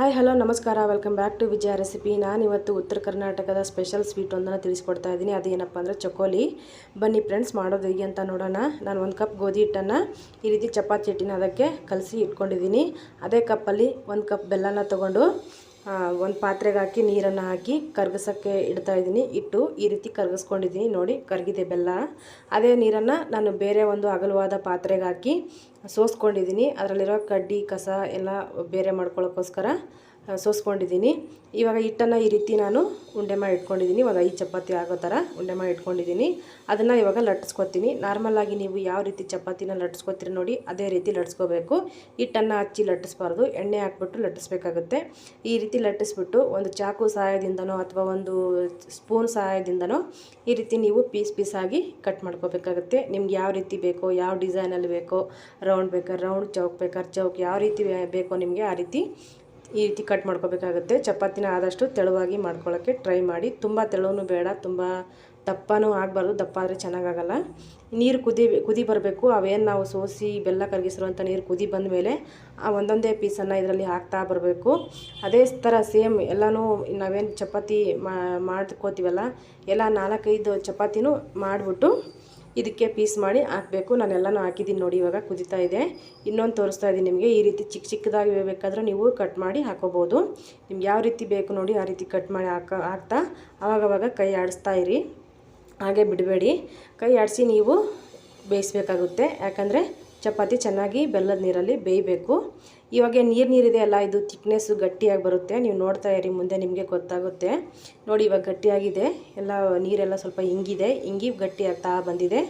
Hi hello ನಮಸ್ಕಾರ. Welcome back to Vijaya recipe ನಾನು ಇವತ್ತು ಉತ್ತರ ಕರ್ನಾಟಕದ ಸ್ಪೆಷಲ್ ಸ್ವೀಟ್ ಒಂದನ್ನು ತಿಳಿಸ್ಕೊಡ್ತಾ ಇದ್ದೀನಿ. ಅದೇನಪ್ಪ ಅಂದರೆ ಚಕೋಲಿ ಬನ್ನಿ ಫ್ರೆಂಡ್ಸ್ ಮಾಡೋದು ಹೇಗೆ ಅಂತ ನೋಡೋಣ. ನಾನು ಒಂದು ಕಪ್ ಗೋಧಿ ಹಿಟ್ಟನ್ನು ಈ ರೀತಿ ಚಪಾತಿ ಹಿಟ್ಟಿನ ಅದಕ್ಕೆ ಕಲಸಿ ಇಟ್ಕೊಂಡಿದ್ದೀನಿ. ಅದೇ ಕಪ್ಪಲ್ಲಿ ಒಂದು ಕಪ್ ಬೆಲ್ಲನ ತೊಗೊಂಡು ಒಂದು ಪಾತ್ರೆಗೆ ಹಾಕಿ ನೀರನ್ನು ಹಾಕಿ ಕರಗಿಸೋಕ್ಕೆ ಇಡ್ತಾ ಇದ್ದೀನಿ. ಇಟ್ಟು ಈ ರೀತಿ ಕರಗಿಸ್ಕೊಂಡಿದ್ದೀನಿ. ನೋಡಿ, ಕರಗಿದೆ ಬೆಲ್ಲ. ಅದೇ ನೀರನ್ನು ನಾನು ಬೇರೆ ಒಂದು ಅಗಲವಾದ ಪಾತ್ರೆಗೆ ಹಾಕಿ ಸೋಸ್ಕೊಂಡಿದ್ದೀನಿ. ಅದರಲ್ಲಿರೋ ಕಡ್ಡಿ, ಕಸ ಎಲ್ಲ ಬೇರೆ ಮಾಡ್ಕೊಳ್ಳೋಕ್ಕೋಸ್ಕರ ಸೋಸ್ಕೊಂಡಿದ್ದೀನಿ. ಇವಾಗ ಹಿಟ್ಟನ್ನು ಈ ರೀತಿ ನಾನು ಉಂಡೆ ಮಾಡಿ ಇಟ್ಕೊಂಡಿದ್ದೀನಿ. ಇವಾಗ ಐದು ಚಪಾತಿ ಆಗೋ ಥರ ಉಂಡೆ ಮಾಡಿ ಇಟ್ಕೊಂಡಿದ್ದೀನಿ. ಅದನ್ನು ಇವಾಗ ಲಟ್ಟಿಸ್ಕೊತೀನಿ ನಾರ್ಮಲಾಗಿ ನೀವು ಯಾವ ರೀತಿ ಚಪಾತಿನ ಲಟ್ಸ್ಕೊತೀರಿ ನೋಡಿ, ಅದೇ ರೀತಿ ಲಟ್ಸ್ಕೋಬೇಕು. ಹಿಟ್ಟನ್ನು ಹಚ್ಚಿ ಲಟ್ಟಿಸ್ಬಾರ್ದು. ಎಣ್ಣೆ ಹಾಕ್ಬಿಟ್ಟು ಲಟ್ಟಿಸ್ಬೇಕಾಗುತ್ತೆ. ಈ ರೀತಿ ಲಟ್ಟಿಸ್ಬಿಟ್ಟು ಒಂದು ಚಾಕು ಸಹಾಯದಿಂದನೋ ಅಥವಾ ಒಂದು ಸ್ಪೂನ್ ಸಹಾಯದಿಂದನೋ ಈ ರೀತಿ ನೀವು ಪೀಸ್ ಪೀಸಾಗಿ ಕಟ್ ಮಾಡ್ಕೋಬೇಕಾಗುತ್ತೆ. ನಿಮ್ಗೆ ಯಾವ ರೀತಿ ಬೇಕೋ, ಯಾವ ಡಿಸೈನಲ್ಲಿ ಬೇಕೋ, ರೌಂಡ್ ಬೇಕಾದ್ರೆ ರೌಂಡ್ ಚೌಕ್ ಬೇಕಾದ್ರೆ ಚೌಕ್ ಯಾವ ರೀತಿ ಬೇಕೋ ನಿಮಗೆ ಆ ರೀತಿ ಈ ರೀತಿ ಕಟ್ ಮಾಡ್ಕೋಬೇಕಾಗುತ್ತೆ. ಚಪಾತಿನ ಆದಷ್ಟು ತೆಳುವಾಗಿ ಮಾಡ್ಕೊಳ್ಳೋಕ್ಕೆ ಟ್ರೈ ಮಾಡಿ. ತುಂಬ ತೆಳುವೂ ಬೇಡ, ತುಂಬ ದಪ್ಪನೂ ಆಗಬಾರ್ದು. ದಪ್ಪ ಆದರೆ ಚೆನ್ನಾಗಾಗಲ್ಲ. ನೀರು ಕುದಿ ಕುದಿ ಬರಬೇಕು. ಅವೇನು ನಾವು ಸೋಸಿ ಬೆಲ್ಲ ಕರಗಿಸಿರುವಂಥ ನೀರು ಕುದಿ ಬಂದ ಮೇಲೆ ಆ ಒಂದೊಂದೇ ಪೀಸನ್ನು ಇದರಲ್ಲಿ ಹಾಕ್ತಾ ಬರಬೇಕು. ಅದೇ ಥರ ಸೇಮ್ ಎಲ್ಲನೂ ನಾವೇನು ಚಪಾತಿ ಮಾಡ್ಕೋತೀವಲ್ಲ, ಎಲ್ಲ ನಾಲ್ಕೈದು ಚಪಾತಿನೂ ಮಾಡಿಬಿಟ್ಟು ಇದಕ್ಕೆ ಪೀಸ್ ಮಾಡಿ ಹಾಕಬೇಕು. ನಾನೆಲ್ಲನೂ ಹಾಕಿದ್ದೀನಿ ನೋಡಿ, ಇವಾಗ ಕುದಿತಾ ಇದೆ. ಇನ್ನೊಂದು ತೋರಿಸ್ತಾ ಇದ್ದೀನಿ ನಿಮಗೆ. ಈ ರೀತಿ ಚಿಕ್ಕ ಚಿಕ್ಕದಾಗಿ ಬೇಕಾದರೂ ನೀವು ಕಟ್ ಮಾಡಿ ಹಾಕೋಬೋದು. ನಿಮ್ಗೆ ಯಾವ ರೀತಿ ಬೇಕು ನೋಡಿ, ಆ ರೀತಿ ಕಟ್ ಮಾಡಿ ಹಾಕ, ಹಾಕ್ತಾ ಆವಾಗವಾಗ ಕೈ ಆಡಿಸ್ತಾ ಇರಿ. ಹಾಗೆ ಬಿಡಬೇಡಿ. ಕೈ ಆಡಿಸಿ ನೀವು ಬೇಯಿಸ್ಬೇಕಾಗುತ್ತೆ. ಯಾಕಂದರೆ ಚಪಾತಿ ಚೆನ್ನಾಗಿ ಬೆಲ್ಲದ ನೀರಲ್ಲಿ ಬೇಯಬೇಕು. ಇವಾಗ ನೀರು ನೀರಿದೆ ಅಲ್ಲ, ಇದು ತಿಕ್ನೆಸ್ಸು ಗಟ್ಟಿಯಾಗಿ ಬರುತ್ತೆ. ನೀವು ನೋಡ್ತಾ ಇರಿ, ಮುಂದೆ ನಿಮಗೆ ಗೊತ್ತಾಗುತ್ತೆ. ನೋಡಿ ಇವಾಗ ಗಟ್ಟಿಯಾಗಿದೆ. ಎಲ್ಲ ನೀರೆಲ್ಲ ಸ್ವಲ್ಪ ಹಿಂಗಿದೆ. ಹಿಂಗಿ ಗಟ್ಟಿ ಆಗ್ತಾ ಬಂದಿದೆ.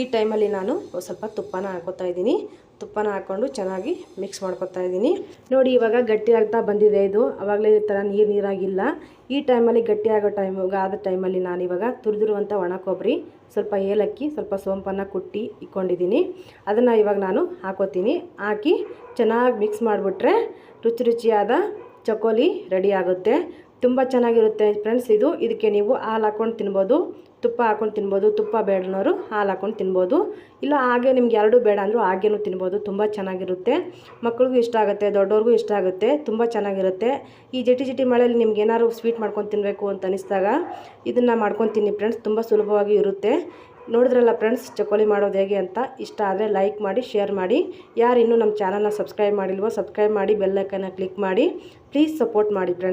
ಈ ಟೈಮಲ್ಲಿ ನಾನು ಸ್ವಲ್ಪ ತುಪ್ಪನ ಹಾಕೋತಾ ಇದ್ದೀನಿ. ತುಪ್ಪನ ಹಾಕ್ಕೊಂಡು ಚೆನ್ನಾಗಿ ಮಿಕ್ಸ್ ಮಾಡ್ಕೊತಾ ಇದ್ದೀನಿ. ನೋಡಿ, ಇವಾಗ ಗಟ್ಟಿ ಆಗ್ತಾ ಬಂದಿದೆ ಇದು. ಆವಾಗಲೇ ಈ ಥರ ನೀರು ನೀರಾಗಿಲ್ಲ. ಈ ಟೈಮಲ್ಲಿ ಗಟ್ಟಿ ಆಗೋ ಟೈಮ್, ಆದ ಟೈಮಲ್ಲಿ ನಾನು ಇವಾಗ ತುರಿದಿರುವಂಥ ಒಣ ಕೊಬ್ಬರಿ, ಸ್ವಲ್ಪ ಏಲಕ್ಕಿ, ಸ್ವಲ್ಪ ಸೋಂಪನ್ನು ಕುಟ್ಟಿ ಇಟ್ಕೊಂಡಿದ್ದೀನಿ ಅದನ್ನು ಇವಾಗ ನಾನು ಹಾಕೋತೀನಿ. ಹಾಕಿ ಚೆನ್ನಾಗಿ ಮಿಕ್ಸ್ ಮಾಡಿಬಿಟ್ರೆ ರುಚಿ ರುಚಿಯಾದ ಚಕೋಲಿ ರೆಡಿ ಆಗುತ್ತೆ. ತುಂಬ ಚೆನ್ನಾಗಿರುತ್ತೆ. ಫ್ರೆಂಡ್ಸ್, ಇದು ಇದಕ್ಕೆ ನೀವು ಹಾಲು ಹಾಕ್ಕೊಂಡು ತಿನ್ಬೋದು. ತುಪ್ಪ ಹಾಕೊಂಡು ತಿನ್ಬೋದು, ತುಪ್ಪ ಬೇಡನೋರು ಹಾಲು ಹಾಕೊಂಡು ತಿನ್ಬೋದು. ಇಲ್ಲ, ಹಾಗೆ ನಿಮ್ಗೆ ಎರಡೂ ಬೇಡ ಅಂದರೂ ಹಾಗೇನೂ ತಿನ್ಬೋದು, ತುಂಬ ಚೆನ್ನಾಗಿರುತ್ತೆ. ಮಕ್ಳಿಗೂ ಇಷ್ಟ ಆಗುತ್ತೆ ದೊಡ್ಡವ್ರಿಗೂ ಇಷ್ಟ ಆಗುತ್ತೆ, ತುಂಬ ಚೆನ್ನಾಗಿರುತ್ತೆ. ಈ ಜಟಿ ಜಿಟಿ ಮಳೆಯಲ್ಲಿ ನಿಮ್ಗೆ ಏನಾದ್ರು ಸ್ವೀಟ್ ಮಾಡ್ಕೊಂಡು ತಿನ್ನಬೇಕು ಅಂತ ಅನಿಸಿದಾಗ ಇದನ್ನು ಮಾಡ್ಕೊಂಡು ತಿನ್ನಿ ಫ್ರೆಂಡ್ಸ್, ತುಂಬ ಸುಲಭವಾಗಿ ಇರುತ್ತೆ. ನೋಡಿದ್ರಲ್ಲ ಫ್ರೆಂಡ್ಸ್ ಚಕೋಲಿ ಮಾಡೋದು ಹೇಗೆ ಅಂತ, ಇಷ್ಟ ಆದರೆ ಲೈಕ್ ಮಾಡಿ, ಶೇರ್ ಮಾಡಿ. ಯಾರು ಇನ್ನೂ ನಮ್ಮ ಚಾನಲ್ನ ಸಬ್ಸ್ಕ್ರೈಬ್ ಮಾಡಿಲ್ವೋ, ಸಬ್ಸ್ಕ್ರೈಬ್ ಮಾಡಿ ಬೆಲ್ಲೈಕನ್ನ ಕ್ಲಿಕ್ ಮಾಡಿ. ಪ್ಲೀಸ್ ಸಪೋರ್ಟ್ ಮಾಡಿ ಫ್ರೆಂಡ್ಸ್.